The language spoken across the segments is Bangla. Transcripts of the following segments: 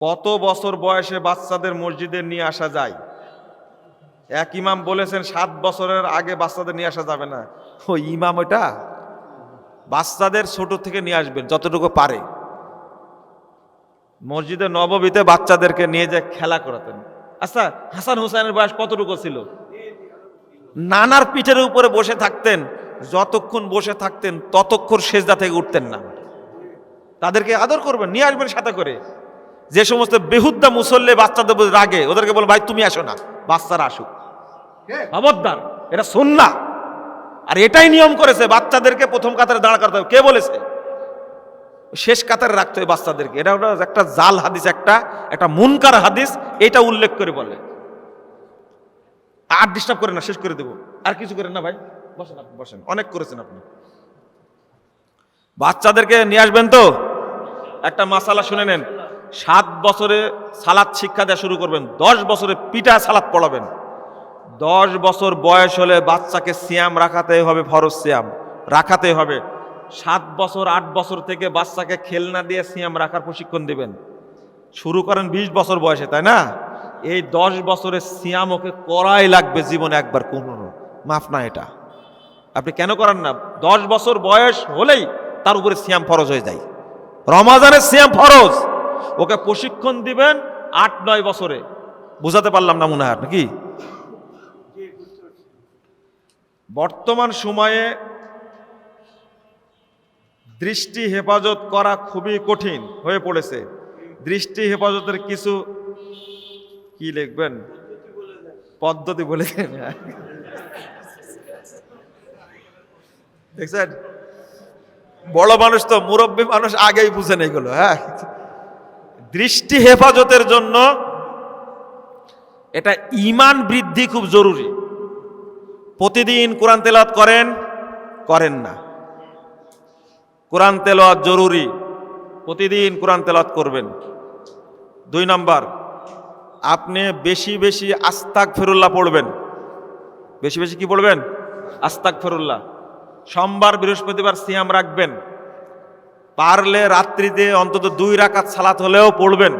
কত বছর বয়সে বাচ্চাদের মসজিদে নিয়ে আসা যায়? এক ইমাম বলেছেন, সাত বছরের আগে বাচ্চাদের নিয়ে আসা যাবে না। ও ইমাম ওটা বাচ্চাদের ছোট থেকে নিয়ে আসবেন, যতটুকু পারে। মসজিদে নববীতে বাচ্চাদেরকে নিয়ে যে খেলা করাতেন। আচ্ছা হাসান হুসাইনের বয়স কতটুকু ছিল? নানার পিঠের উপরে বসে থাকতেন, যতক্ষণ বসে থাকতেন, ততক্ষণ সেজদা থেকে উঠতেন না। তাদেরকে আদর করবেন, নিয়ে আসবেন সাথে করে। যে সমস্ত বেহুদ্দা মুসল্লে বাচ্চাদের রাগে ওদেরকে বল ভাই তুমি আসো না। বাচ্চারা আসুক। খবরদার এটা শোন না আর এটাই নিয়ম করেছে বাচ্চাদেরকে প্রথম কাতারে দাঁড় করতে হবে। কে বলেছে? শেষ কাতারে রাখতে হবে বাচ্চাদেরকে। এটা একটা জাল হাদিস একটা একটা মুনকার হাদিস এটা উল্লেখ করে বলে। আর ডিস্টার্ব করেন না শেষ করে দেবো। আর কিছু করেন না ভাই। বসেন আপনি বসেন। অনেক করেছেন আপনি। বাচ্চাদেরকে নিয়ে আসবেন তো? একটা মাসালা শুনে নেন। সাত বছরে সালাদ শিক্ষা দেওয়া শুরু করবেন, দশ বছরে পিটা সালাদ পড়াবেন। দশ বছর বয়স হলে বাচ্চাকে সিয়াম রাখাতে হবে, ফরজ সিয়াম রাখাতে হবে। সাত বছর, আট বছর থেকে বাচ্চাকে খেলনা দিয়ে সিয়াম রাখার প্রশিক্ষণ দিবেন। শুরু করেন বিশ বছর বয়সে, তাই না? এই দশ বছরের সিয়াম ওকে করাই লাগবে জীবনে একবার কোনো মাফ না এটা। আপনি কেন করেন না? দশ বছর বয়স হলেই তার উপরে সিয়াম ফরজ হয়ে যায়। রমাজানের সিয়াম ফরজ। ওকে প্রশিক্ষণ দিবেন আট, নয় বছরে। বুঝাতে পারলাম না মনে হয় নাকি বর্তমান সময়ে দৃষ্টি হেফাজত করা খুবই কঠিন হয়ে পড়েছে। দৃষ্টি হেফাজতের কিছু কি লিখবেন? পদ্ধতি বলেছেন দেখছেন? বড় মানুষ তো মুরব্বী মানুষ আগেই বুঝেন এগুলো হ্যাঁ? দৃষ্টি হেফাজতের জন্য এটা ইমান বৃদ্ধি খুব জরুরি। প্রতিদিন কোরআন তেলাওয়াত করেন করেন না। কোরআন তেলাওয়াত জরুরি, প্রতিদিন কোরআন তেলাওয়াত করবেন। দুই নাম্বার, আপনি বেশি বেশি আস্তাক ফেরুল্লাহ পড়বেন। বেশি বেশি কি পড়বেন? আস্তাক ফেরুল্লাহ সোমবার বৃহস্পতিবার সিয়াম রাখবেন। পারলে রাত্রিতে অন্তত দুই রাকাত সালাত হলেও পড়বেন।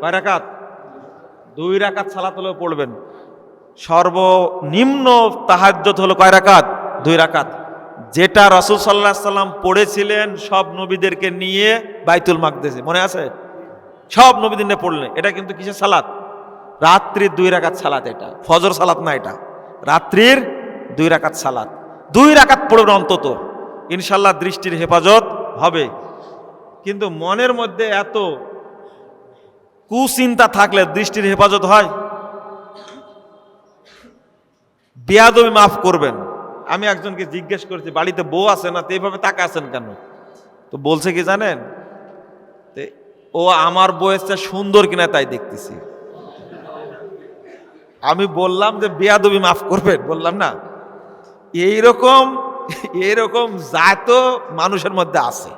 কয় রাকাত? দুই রাকাত সালাত হলেও পড়বেন। সর্বনিম্ন তাহাজ্জত হলো কয় রাকাত? দুই রাকাত। যেটা রসুল সাল্লাহ সাল্লাম পড়েছিলেন, সব নবীদেরকে নিয়ে বাইতুল মাকদেশে। মনে আছে? সব নবীদের নিয়ে পড়লেন। এটা কিন্তু কিসের সালাত? রাত্রির দুই রাকাত সালাত এটা। ফজর সালাত না এটা। রাত্রির দুই রাকাত সালাত। দুই রাকাত পড়বেন অন্তত। ইনশাল্লাহ দৃষ্টির হেফাজত হবে। কিন্তু মনের মধ্যে এত কুচিন্তা থাকলে দৃষ্টির হেফাজত হয়। বেয়াদবি মাফ করবেন। আমি একজনকে জিজ্ঞেস করেছি, বাড়িতে বউ আছে না? তো এইভাবে তাকা আছেন কেন? তো বলছে কি জানেন? ও আমার বয়সটা সুন্দর কিনা তাই দেখতেছি। আমি বললাম যে, বেয়াদবি মাফ করবেন? বললাম, না। এইরকম এইরকম জাত মানুষের মধ্যে আছে।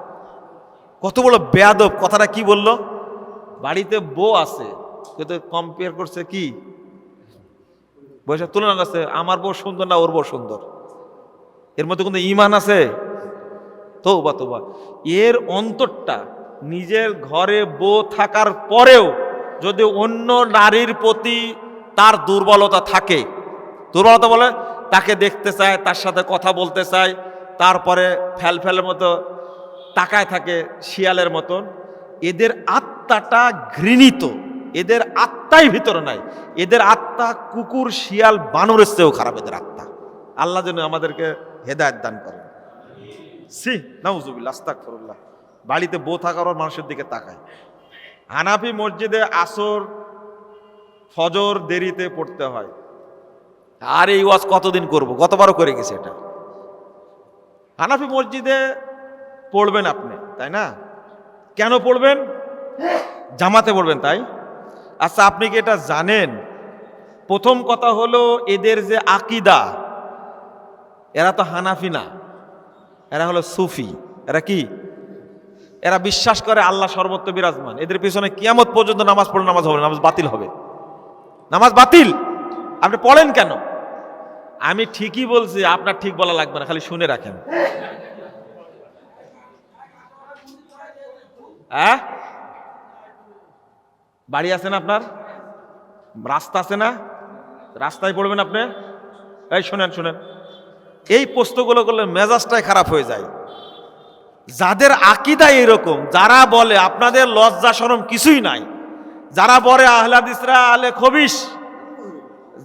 কত বড় বেয়াদব, কথাটা কি বলল? বাড়িতে বউ আছে, কিন্তু কম্পেয়ার করছে কি? বয়সের তুলনা আছে আমার বউ সুন্দর না ওর বউ সুন্দর? এর মধ্যে কিন্তু ইমান আছে? তৌবা তোবা এর অন্তরটা নিজের ঘরে বউ থাকার পরেও যদি অন্য নারীর প্রতি তার দুর্বলতা থাকে, দুর্বলতা বলে তাকে দেখতে চায়, তার সাথে কথা বলতে চায়, তারপরে ফ্যাল ফ্যালের মতো তাকায় থাকে শিয়ালের মতন। এদের আত্মাটা ঘৃণিত। এদের আত্মাই ভিতরে নাই। এদের আত্মা কুকুর, শিয়াল বানরের চেয়েও খারাপ এদের আত্মা। আল্লাহ যেন আমাদেরকে হেদায়ত দান করেন। সি আস্তাক ফরুল্লাহ বাড়িতে বউ থাকার মানুষের দিকে তাকায়। হানাফি মসজিদে আসর, ফজর দেরিতে পড়তে হয়। আর এই ওয়াজ কতদিন করব? গতবারও করে গেছে এটা। হানাফি মসজিদে পড়বেন আপনি, তাই না? কেন পড়বেন? জামাতে পড়বেন, তাই? আচ্ছা আপনি কি এটা জানেন? প্রথম কথা হলো এদের যে আকিদা, এরা তো হানাফি না, এরা হলো সুফি। এরা কি? এরা বিশ্বাস করে আল্লাহ সর্বত্র বিরাজমান। এদের পিছনে কিয়ামত পর্যন্ত নামাজ পড়লে নামাজ হবে নামাজ বাতিল হবে। নামাজ বাতিল? আপনি পড়েন কেন? আমি ঠিকই বলছি, আপনার ঠিক বলা লাগবে না, খালি শুনে রাখেন। হ্যাঁ? বাড়ি আছে না আপনার? রাস্তা আছে না? রাস্তায় পড়বেন আপনি? এই শোনেন শোনেন। এই প্রশ্নগুলো করলে মেজাজটাই খারাপ হয়ে যায়। যাদের আকিদা এরকম যারা বলে আপনাদের লজ্জা সরম কিছুই নাই, যারা বলে আহলাদিসরা আলে খবিস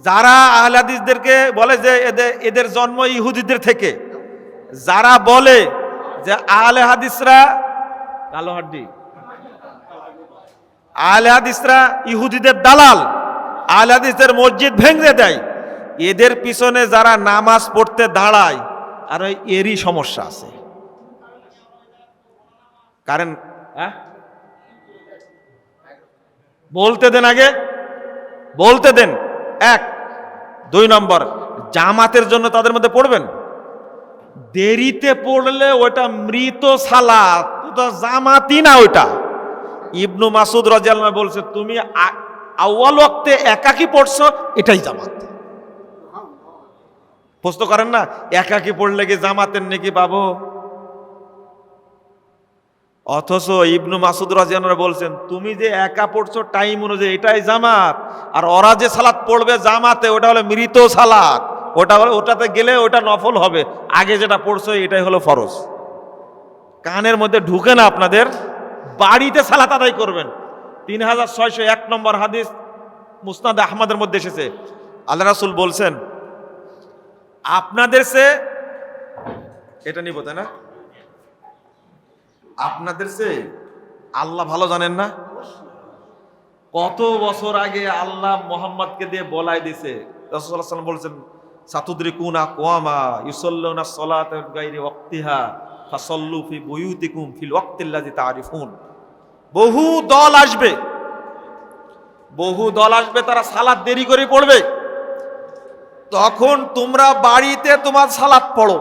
যারা আহলাদিসদেরকে বলে যে এদের এদের জন্ম ইহুদিদের থেকে, যারা বলে যে আহলে হাদিসরা কালো হাড্ডি। আহলে হাদিসরা ইহুদিদের দালাল, আহলে হাদিসদের মসজিদ ভেঙে দেয়। এদের পিছনে যারা নামাজ পড়তে দাঁড়ায়, আর ওই এরই সমস্যা আছে। কারণ হ্যাঁ? বলতে দেন আগে, বলতে দেন। এক, দুই নম্বর, জামাতের জন্য তাদের মধ্যে পড়বেন। দেরিতে পড়লে ওটা মৃত সালাত জামাতি না ওইটা। ইবনু মাসুদ রাজিয়াল বলছে, তুমি আউয়াল ওয়াক্তে একাকি পড়ছো, এটাই জামাত। প্রশ্ন করেন না, একাকি পড়লে কি জামাতের নাকি পাবো? অথচ ইবনু মাসুদ রাজিয়ানরা বলছেন, তুমি যে একা পড়ছো, টাইম অনুযায়ী এটাই জামাত। আর ওরা যে সালাত পড়বে জামাতে, ওটা হলো মৃত সালাত। ওটা হলো, ওটাতে গেলে ওটা নফল হবে। আগে যেটা পড়ছো, এটাই হলো ফরজ। কানের মধ্যে ঢুকে না আপনাদের বাড়িতে সালাত আদায় করবেন। তিন হাজার ছয়শো এক নম্বর হাদিস মুসনাদ আহমদের মধ্যে এসেছে। আল্লাহ রাসুল বলছেন, আপনাদের সে এটা নিব, তাই না? আপনাদের সে আল্লাহ ভালো জানেন না? কত বছর আগে আল্লাহ মোহাম্মদকে দিয়ে বলাই দিছে? রাসূলুল্লাহ সাল্লাম বলছেন, সাতুদ্রিকুনা কোয়ামা ইউসাল্লুনা সলাত গাইরি ওয়াক্তিহা ফাসাল্লু ফি ফিল ওয়াক্তিল্লাযী তারিফুন বহু দল আসবে। বহু দল আসবে, তারা সালাত দেরি করে পড়বে। তখন তোমরা বাড়িতে তোমার সালাত পড়ো।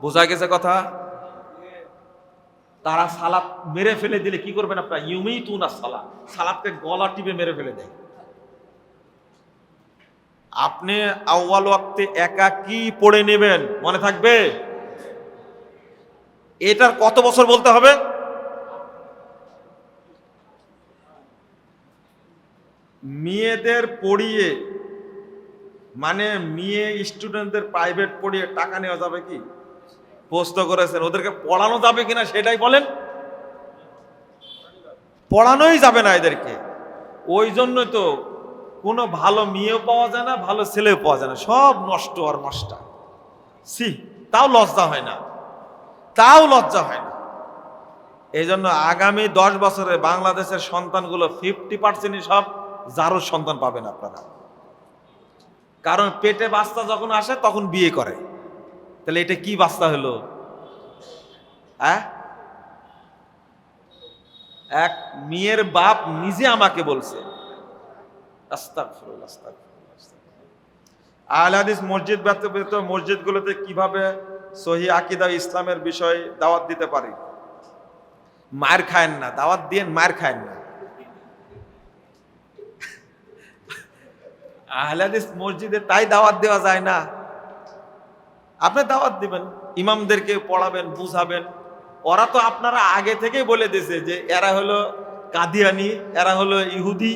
বোঝা গেছে কথা? তারা সালাত মেরে ফেলে দিলে কি করবেন আপনার? ইউমেই তু না সালাত সালাদকে গলা টিপে মেরে ফেলে দেয়। আপনি আউ্বাল ওয়াক্তে একা কি পড়ে নেবেন? মনে থাকবে? এটার কত বছর বলতে হবে? মেয়েদের পড়িয়ে মানে মেয়ে স্টুডেন্টদের প্রাইভেট পড়িয়ে টাকা নেওয়া যাবে কি? প্রশ্ন করেছেন, ওদেরকে পড়ানো যাবে কিনা সেটাই বলেন। পড়ানোই যাবে না এদেরকে। ওই জন্যই তো কোনো ভালো মেয়েও পাওয়া যায় না, ভালো ছেলেও পাওয়া যায় না। সব নষ্ট আর নষ্ট সি তাও লজ্জা হয় না। তাও লজ্জা হয় না। এই জন্য আগামী দশ বছরে বাংলাদেশের সন্তানগুলো ফিফটি পার্সেন্টই সব জারোর সন্তান পাবেন আপনারা। কারণ পেটে বাচ্চা যখন আসে, তখন বিয়ে করে। তাহলে এটা কি বাচ্চা হলো? হ্যাঁ এক মেয়ের বাপ নিজে আমাকে বলছে, আস্তাগফিরুল্লাহ। মসজিদ ব্যতীত মসজিদগুলোতে কীভাবে সহি আকিদা ইসলামের বিষয় দাওয়াত দিতে পারি? মায়ের খায়েন না, দাওয়াত দিয়ে মায়ের খায়েন না। আহলে হাদিস মসজিদে তাই দাওয়াত দেওয়া যায় না। আপনি দাওয়াত দিবেন, ইমামদেরকে পড়াবেন, বুঝাবেন। ওরা তো আপনারা আগে থেকেই বলে দিয়েছে যে এরা হলো কাদিয়ানি, এরা হলো ইহুদি।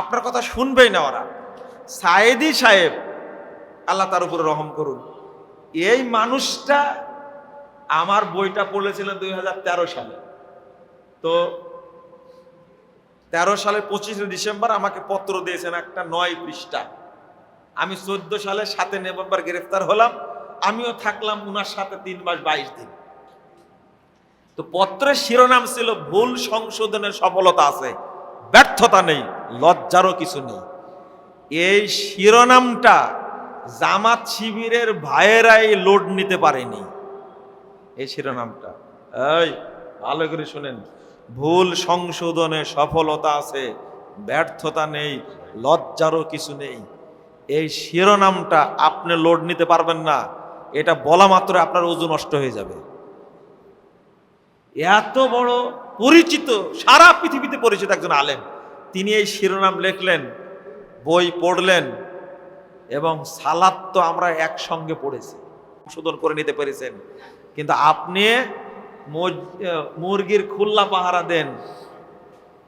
আপনার কথা শুনবেই না ওরা। সায়েদি সাহেব, আল্লাহ তার উপরে রহম করুন। এই মানুষটা আমার বইটা পড়েছিলেন দুই হাজার তেরো সালে। তো তেরো সালের পঁচিশে ডিসেম্বর আমাকে পত্র দিয়েছেন একটা নয় পৃষ্ঠা। আমি চোদ্দ সালে সাতে নভেম্বর গ্রেফতার হলাম, আমিও থাকলাম উনার সাথে তিন মাস বাইশ দিন। তো পত্রের শিরোনাম ছিল, ভুল সংশোধনের সফলতা আছে, ব্যর্থতা নেই, লজ্জারও কিছু নেই। এই শিরোনামটা জামাত শিবিরের ভাইয়েরাই লোড নিতে পারেনি। এই শিরোনামটা। এই, ভালো করে শুনেন। ভুল সংশোধনে সফলতা আছে, ব্যর্থতা নেই, লজ্জারও কিছু নেই। এই শিরোনামটা আপনি লোড নিতে পারবেন না, এটা বলা মাত্র আপনার ওজন নষ্ট হয়ে যাবে। এত বড় পরিচিত, সারা পৃথিবীতে পরিচিত একজন আলেম, তিনি এই শিরোনাম লিখলেন, বই পড়লেন, এবং সালাদ তো আমরা একসঙ্গে পড়েছি, সংশোধন করে নিতে পেরেছেন। কিন্তু আপনি মুরগির খুল্লা পাহারা দেন।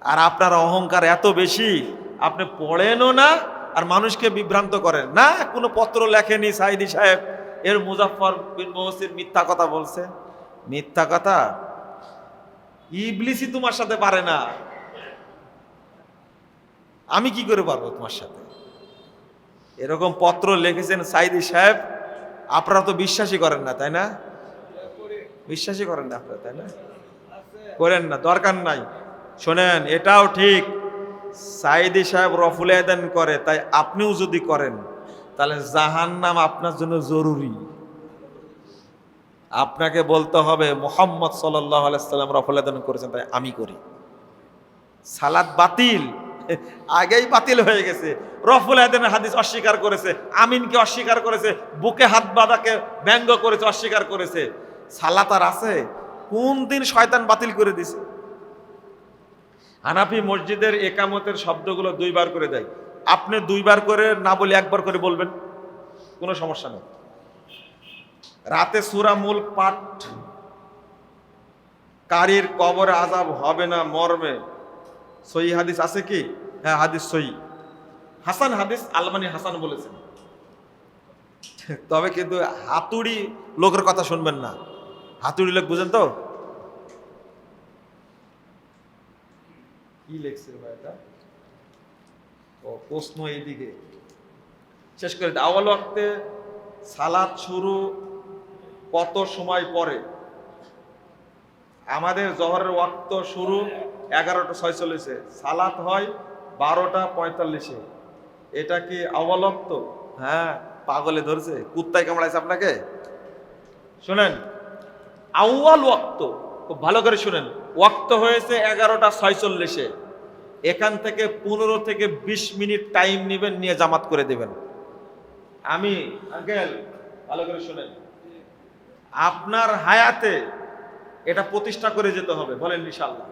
আর আপনার অহংকার এত বেশি, আপনি পড়েনও না আর মানুষকে বিভ্রান্ত করেন। না, কোনো পত্র লেখেনি সাইদি সাহেব। এর মুজাফর বিন মহসিন মিথ্যা কথা বলছে। মিথ্যা কথা? ইবলিসই তোমার সাথে পারে না। আমি কি করে পারব তোমার সাথে? এরকম পত্র লিখেছেন সাইদি সাহেব। আপনারা তো বিশ্বাসই করেন না, তাই না? বিশ্বাসই করেন না আপনারা, তাই না? করেন না, দরকার নাই। শোনেন, এটাও ঠিক। সাইদি সাহেব রফুল আয়দান করে, তাই আপনিও যদি করেন, তাহলে জাহান্নাম আপনার জন্য জরুরি। আপনাকে বলতে হবে, মোহাম্মদ সাল্লাহ আলাইসাল্লাম রফুল আয়দান করেছেন, তাই আমি করি। সালাদ বাতিল, আগেই বাতিল হয়ে গেছে। রফুল আয়দানের হাদিস অস্বীকার করেছে, আমিনকে অস্বীকার করেছে, বুকে হাত বাঁধাকে ব্যঙ্গ করেছে, অস্বীকার করেছে। সালাত আর আছে, কোন দিন শয়তান বাতিল করে দিছে? হানাফি মসজিদের একামতের শব্দগুলো দুইবার করে দেয়। আপনি দুইবার করে না বলে একবার করে বলবেন, কোনো সমস্যা নেই। রাতে সুরা মূল পাঠ, কারির কবরে আজাব হবে না মর্মে সই হাদিস আছে কি? হ্যাঁ হাদিস সই হাসান হাদিস আলমানি হাসান বলেছেন। তবে কিন্তু হাতুড়ি লোকের কথা শুনবেন না। হাতুড়ি লোক বুঝেন তো? কি লেখছে ভাই এটা? ও প্রশ্ন এইদিকে। শেষ করে। আওয়াল ওয়াক্তে সালাদ শুরু কত সময় পরে? আমাদের জহরের ওয়াক্ত শুরু এগারোটা ছয়চল্লিশে। সালাত হয় বারোটা পঁয়তাল্লিশে। এটা কি আওয়াল ওয়াক্ত হ্যাঁ পাগলে ধরেছে। কুত্তায় কামড়াইছে আপনাকে? শুনেন। আউয়াল ওয়াক্ত। খুব ভালো করে শুনেন। ওয়াক্ত হয়েছে এগারোটা ছয়চল্লিশে। এখান থেকে পনেরো থেকে বিশ মিনিট টাইম নেবেন, নিয়ে জামাত করে দেবেন। আমি, আঙ্কেল, ভালো করে শুনেন। আপনার হায়াতে এটা প্রতিষ্ঠা করে যেতে হবে, বলেন ইনশাল্লাহ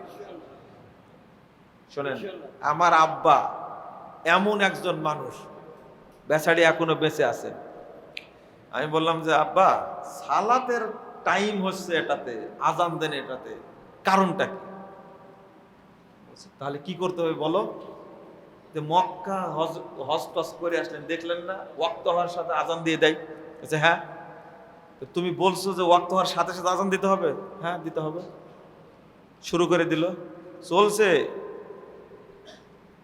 শোনেন, আমার আব্বা এমন একজন মানুষ, বেচারি এখনও বেঁচে আছে। আমি বললাম যে, আব্বা, সালাতের টাইম হচ্ছে এটাতে, আজান দেন এটাতে। কারণটা কি? তাহলে কি করতে হবে বলো? যে মক্কা হজ হজ করে আসলেন, দেখলেন না, ওয়াক্ত হওয়ার সাথে আজান দিয়ে দেয়। বলছে হ্যাঁ। তুমি বলছো যে ওয়াক্ত হওয়ার সাথে সাথে আজান দিতে হবে? হ্যাঁ দিতে হবে। শুরু করে দিল। চলছে।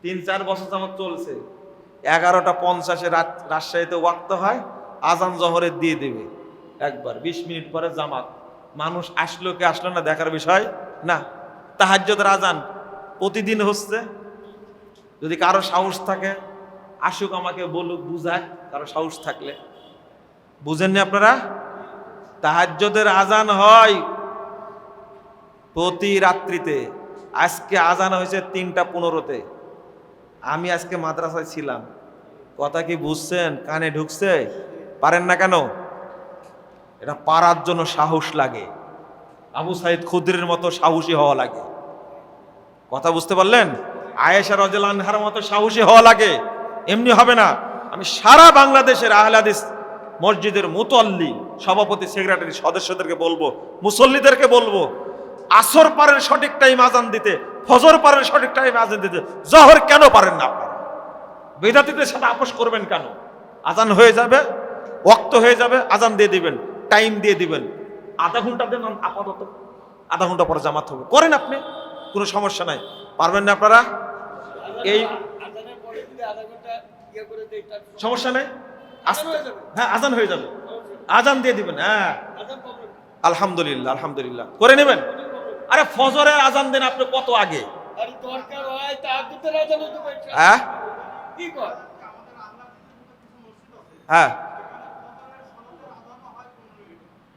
তিন, চার বছর যাবত চলছে। এগারোটা পঞ্চাশে রাজশাহীতে ওয়াক্ত হয়, আজান জহরে দিয়ে দেবে। একবার, বিশ মিনিট পরে জামাত। মানুষ আসলো কে আসলো না দেখার বিষয়? না। তাহাজ্যদের আজান প্রতিদিন হচ্ছে। যদি কারও সাহস থাকে, আসুক আমাকে বলুক, বুঝায়, কারও সাহস থাকলে। বুঝেননি আপনারা? তাহাজ্যদের আজান হয় প্রতি রাত্রিতে। আজকে আজান হয়েছে তিনটা পনেরোতে। আমি আজকে মাদ্রাসায় ছিলাম। কথা কি বুঝছেন? কানে ঢুকছে? পারেন না কেন? এটা পারার জন্য সাহস লাগে। আবু সাইদ খুদ্রের মতো সাহসী হওয়া লাগে। কথা বুঝতে পারলেন? আয়েশা রজলানহার মতো সাহসী হওয়া লাগে। এমনি হবে না। আমি সারা বাংলাদেশের আহলাদিস মসজিদের মুতল্লি সভাপতি, সেক্রেটারি সদস্যদেরকে বলব, মুসল্লিদেরকে বলব, আসর পারেন সঠিক টাইম আজান দিতে, ফজর পারেন সঠিক টাইম আজান দিতে, জহর কেন পারেন না বেদাতিদের সাথে আপোষ করবেন কেন? আজান হয়ে যাবে ওক্ত হয়ে যাবে, আজান দিয়ে দিবেন। টাইম দিয়ে দিবেন। আধা ঘণ্টা দেন আপাতত। আধা ঘণ্টা পরে জামাত হবে। করেন আপনি কোনো সমস্যা নাই। পারবেন না আপনারা? এই আজানের পরে যদি আধা ঘণ্টা করে দেই তার সমস্যা নাই হ্যাঁ আজান হয়ে যাবে। আজান দিয়ে দিবেন হ্যাঁ। আলহামদুলিল্লাহ আলহামদুলিল্লাহ। করে নেবেন? আরে ফজরের আজান দেন আপনি কত আগে? হয় হ্যাঁ? হ্যাঁ।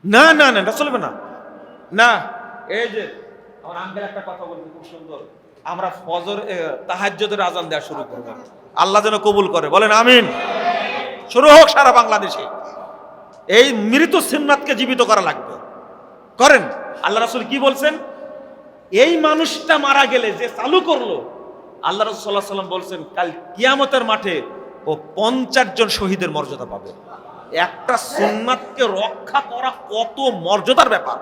না না না এটা চলবে না। না। এই যে আমার আঙ্কেল একটা কথা বলবে খুব সুন্দর। আমরা ফজর এ, তাহাজ্জুদের আজান দেওয়া শুরু করব। আল্লাহ যেন কবুল করে। বলেন আমিন। শুরু হোক সারা বাংলাদেশে। এই মৃত সিন্নাতকে জীবিত করা লাগবে। করেন। আল্লাহ রাসূল কি বলছেন? এই মানুষটা মারা গেলে যে চালু করল আল্লাহ রাসূল সাল্লাল্লাহু আলাইহি সাল্লাম বলছেন কাল কিয়ামতের মাঠে ও পঞ্চাশ জন শহীদের মর্যাদা পাবে। একটা সুন্নাতকে রক্ষা করা কত মর্যাদার ব্যাপার?